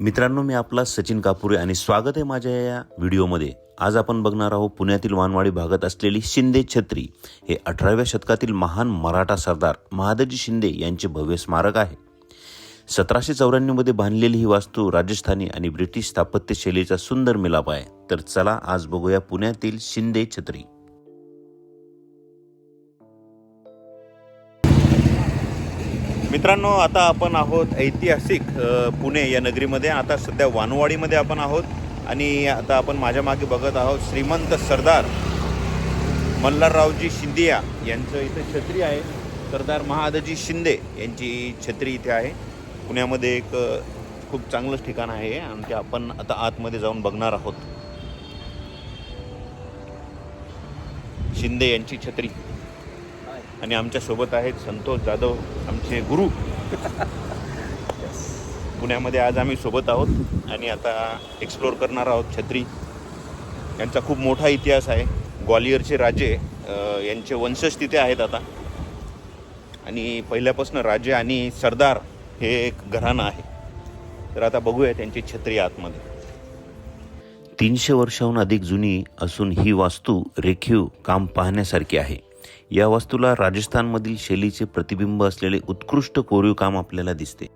मित्रांनो मी आपला सचिन कापुरे आणि स्वागत आहे माझ्या या व्हिडिओमध्ये. आज आपण बघणार आहोत पुण्यातील वानवाडी भागात असलेली शिंदे छत्री. हे अठराव्या शतकातील महान मराठा सरदार महादजी शिंदे यांचे भव्य स्मारक आहे. सतराशे चौऱ्याण्णवमध्ये बांधलेली ही वास्तू राजस्थानी आणि ब्रिटिश स्थापत्य शैलीचा सुंदर मिलाप आहे. तर चला आज बघूया पुण्यातील शिंदे छत्री. मित्रांनो आता आपण आहोत ऐतिहासिक पुणे या नगरीमध्ये. आता सध्या वानवाडीमध्ये आपण आहोत आणि आता आपण माझ्या मागे बघत आहोत श्रीमंत सरदार मल्हाररावजी शिंदिया यांचं इथं छत्री आहे. सरदार महादजी शिंदे यांची छत्री इथे आहे. पुण्यामध्ये एक खूप चांगलंच ठिकाण आहे आणि ते आपण आता आतमध्ये जाऊन बघणार आहोत. शिंदे यांची छत्री. आणि आमच्यासोबत आहेत संतोष जाधव आमचे गुरु. पुण्यामध्ये आज आम्ही सोबत आहोत आणि आता एक्सप्लोर करणार आहोत छत्री. यांचा खूप मोठा इतिहास आहे. ग्वालियरचे राजे यांचे वंशज तिथे आहेत आता. आणि पहिल्यापासून राजे आणि सरदार हे एक घराणं आहे. तर आता बघूया त्यांची छत्री आतमध्ये. तीनशे वर्षाहून अधिक जुनी असून ही वास्तू रेखीव काम पाहण्यासारखी आहे. या वास्तूला राजस्थानमधील शैलीचे प्रतिबिंब असलेले उत्कृष्ट कोरीव काम आपल्याला दिसते.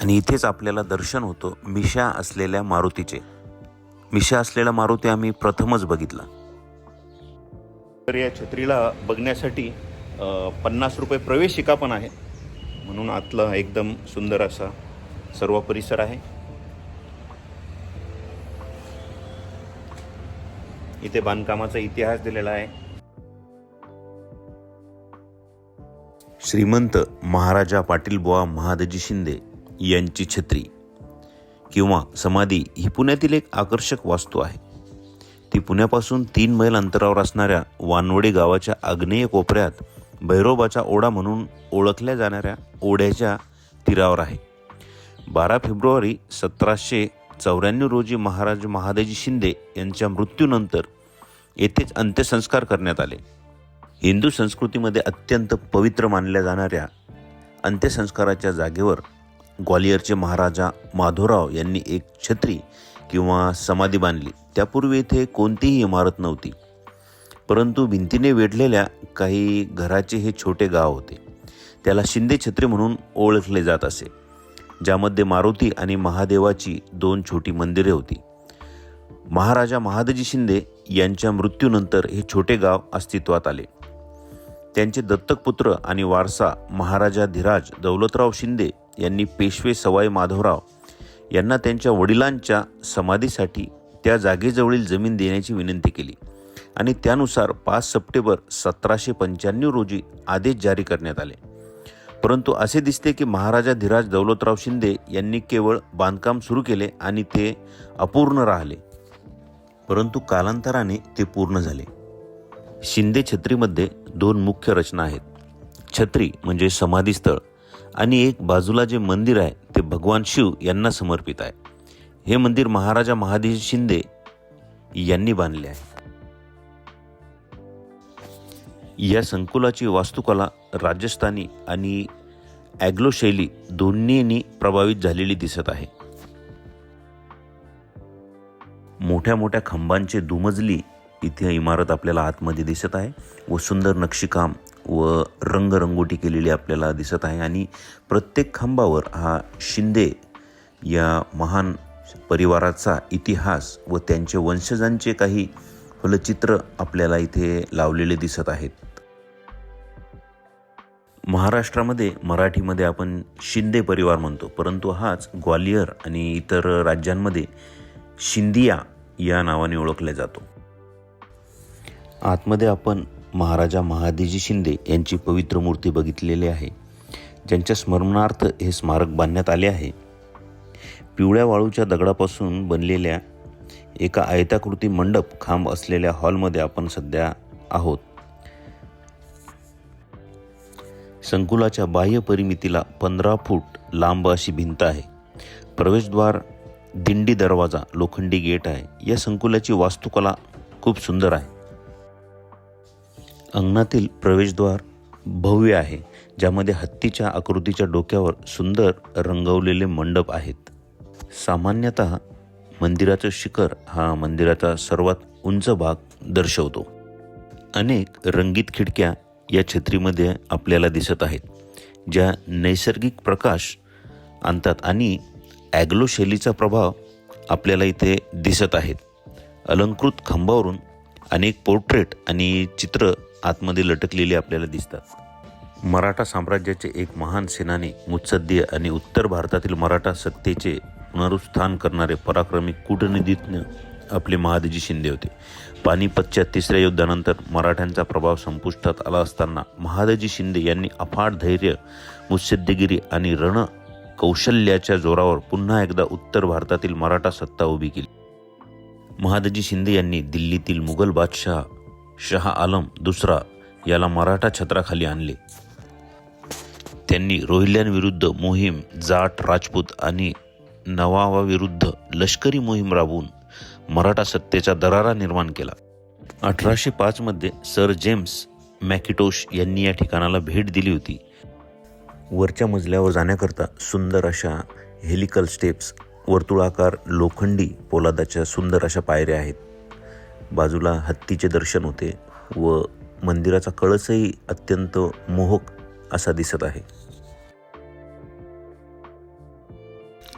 आणि इथेच आपल्याला दर्शन होतं मिशा असलेल्या मारुतीचे. मिशा असलेला मारुती आम्ही प्रथमच बघितला. तर या छत्रीला बघण्यासाठी पन्नास रुपये प्रवेशिका पण आहे. म्हणून आतला एकदम सुंदर असा सर्व परिसर आहे. इथे बांधकामाचा इतिहास दिलेला आहे. श्रीमंत महाराजा पाटीलबुवा महादजी शिंदे यांची छत्री किंवा समाधी ही पुण्यातील एक आकर्षक वास्तू आहे. ती पुण्यापासून तीन मैल अंतरावर असणाऱ्या वानवडे गावाच्या आग्नेय कोपऱ्यात भैरोबाचा ओढा म्हणून ओळखल्या जाणाऱ्या ओढ्याच्या तीरावर आहे. बारा फेब्रुवारी सतराशे चौऱ्याण्णव रोजी महाराज महादजी शिंदे यांच्या मृत्यूनंतर येथेच अंत्यसंस्कार करण्यात आले. हिंदू संस्कृतीमध्ये अत्यंत पवित्र मानल्या जाणाऱ्या अंत्यसंस्काराच्या जागेवर ग्वालियरचे महाराजा माधोराव यांनी एक छत्री किंवा समाधी बांधली. त्यापूर्वी इथे कोणतीही इमारत नव्हती. परंतु भिंतीने वेढलेल्या काही घराचे हे छोटे गाव होते. त्याला शिंदे छत्री म्हणून ओळखले जात असे ज्यामध्ये मारुती आणि महादेवाची दोन छोटी मंदिरे होती. महाराजा महादजी शिंदे यांच्या मृत्यूनंतर हे छोटे गाव अस्तित्वात आले. त्यांचे दत्तक पुत्र आणि वारसा महाराजा धीराज दौलतराव शिंदे यांनी पेशवे सवाई माधवराव यांना त्यांच्या वडिलांच्या समाधीसाठी त्या जागेजवळील जमीन देण्याची विनंती केली. आणि त्यानुसार पाच सप्टेंबर सतराशे पंच्याण्णव रोजी आदेश जारी करण्यात आले. परंतु असे दिसते की महाराजा धीराज दौलतराव शिंदे यांनी केवळ बांधकाम सुरू केले आणि ते अपूर्ण राहिले. परंतु कालांतराने ते पूर्ण झाले. शिंदे छत्रीमध्ये दोन मुख्य रचना आहेत. छत्री म्हणजे समाधीस्थळ आणि एक बाजूला जे मंदिर आहे ते भगवान शिव यांना समर्पित आहे. हे मंदिर महाराजा महादेव शिंदे यांनी बांधले आहे. या संकुलाची वास्तुकला राजस्थानी आणि ॲग्लो शैली दोन्हींनी प्रभावित झालेली दिसत आहे. मोठ्या मोठ्या खांबांचे दुमजली इथे इमारत आपल्याला आतमध्ये दिसत आहे व सुंदर नक्षीकाम व रंगरंगोटी केलेली आपल्याला दिसत आहे आणि प्रत्येक खांबावर हा शिंदे या महान परिवाराचा इतिहास व त्यांचे वंशजांचे काही फलचित्र आपल्याला इथे लावलेले दिसत आहेत. महाराष्ट्रामध्ये मराठीमध्ये आपण शिंदे परिवार म्हणतो परंतु हाच ग्वालियर आणि इतर राज्यांमध्ये शिंदिया या नावाने ओळखला जातो. आतमध्ये आपण महाराजा महादेजी शिंदे यांची पवित्र मूर्ती बघितलेली आहे. ज्यांच्या स्मरणार्थ हे स्मारक बांधण्यात आले आहे. पिवळ्या वाळूच्या दगडापासून बनलेल्या एका आयताकृती मंडप खांब असलेल्या हॉलमध्ये आपण सध्या आहोत. संकुलाच्या बाह्य परिमितीला पंधरा फूट लांब अशी भिंत आहे. प्रवेशद्वार दिंडी दरवाजा लोखंडी गेट आहे. या संकुलाची वास्तुकला खूप सुंदर आहे. अंगणातील प्रवेशद्वार भव्य आहे ज्यामध्ये हत्तीच्या आकृतीच्या डोक्यावर सुंदर रंगवलेले मंडप आहेत. सामान्यतः मंदिराचं शिखर हा मंदिराचा सर्वात उंच भाग दर्शवतो. अनेक रंगीत खिडक्या या छत्रीमध्ये आपल्याला दिसत आहेत ज्या नैसर्गिक प्रकाश आणतात आणि ॲग्लो शैलीचा प्रभाव आपल्याला इथे दिसत आहेत. अलंकृत खांबावरून अनेक पोर्ट्रेट आणि चित्र आतमध्ये लटकलेली आपल्याला दिसतात. मराठा साम्राज्याचे एक महान सेनानी मुत्सद्दीय आणि उत्तर भारतातील मराठा सत्तेचे पुनरुत्थान करणारे पराक्रमी कूटनीतिज्ञ आपले महादजी शिंदे होते. पानिपतच्या तिसऱ्या युद्धानंतर मराठ्यांचा प्रभाव संपुष्टात आला असताना महादजी शिंदे यांनी अफाट धैर्य मुत्सद्देगिरी आणि रण कौशल्याच्या जोरावर पुन्हा एकदा उत्तर भारतातील मराठा सत्ता उभी केली. महादजी शिंदे यांनी दिल्लीतील मुघल बादशाह शहा आलम दुसरा याला मराठा छत्राखाली आणले. त्यांनी रोहिल्यांविरुद्ध मोहीम जाट राजपूत आणि नवावाविरुद्ध लष्करी मोहीम राबवून मराठा सत्तेचा दरारा निर्माण केला. अठराशे पाचमध्ये सर जेम्स मॅकिटोश यांनी या ठिकाणाला भेट दिली होती. वरच्या मजल्यावर जाण्याकरता सुंदर अशा हेलिकल स्टेप्स वर्तुळाकार लोखंडी पोलादाच्या सुंदर अशा पायऱ्या आहेत. बाजूला हत्तीचे दर्शन होते व मंदिराचा कळसही अत्यंत मोहक असा दिसत आहे.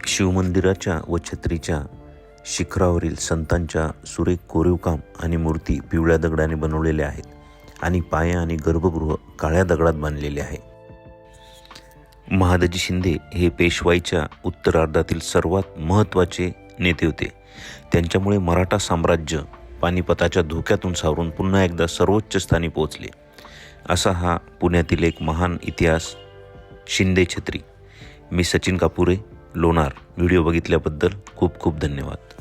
शिवमंदिराच्या व छत्रीच्या शिखरावरील संतांच्या सुरेख कोरीवकाम आणि मूर्ती पिवळ्या दगडाने बनवलेल्या आहेत आणि पाया आणि गर्भगृह काळ्या दगडात बांधलेले आहे. महादजी शिंदे हे पेशवाईच्या उत्तरार्धातील सर्वात महत्त्वाचे नेते होते. त्यांच्यामुळे मराठा साम्राज्य पानिपताच्या धोक्यातून सावरून पुन्हा एकदा सर्वोच्च स्थानी पोहोचले. असा हा पुण्यातील एक महान इतिहास. शिंदे छत्री. मी सचिन कापुरे लोणार. व्हिडिओ बघितल्याबद्दल खूप खूप धन्यवाद.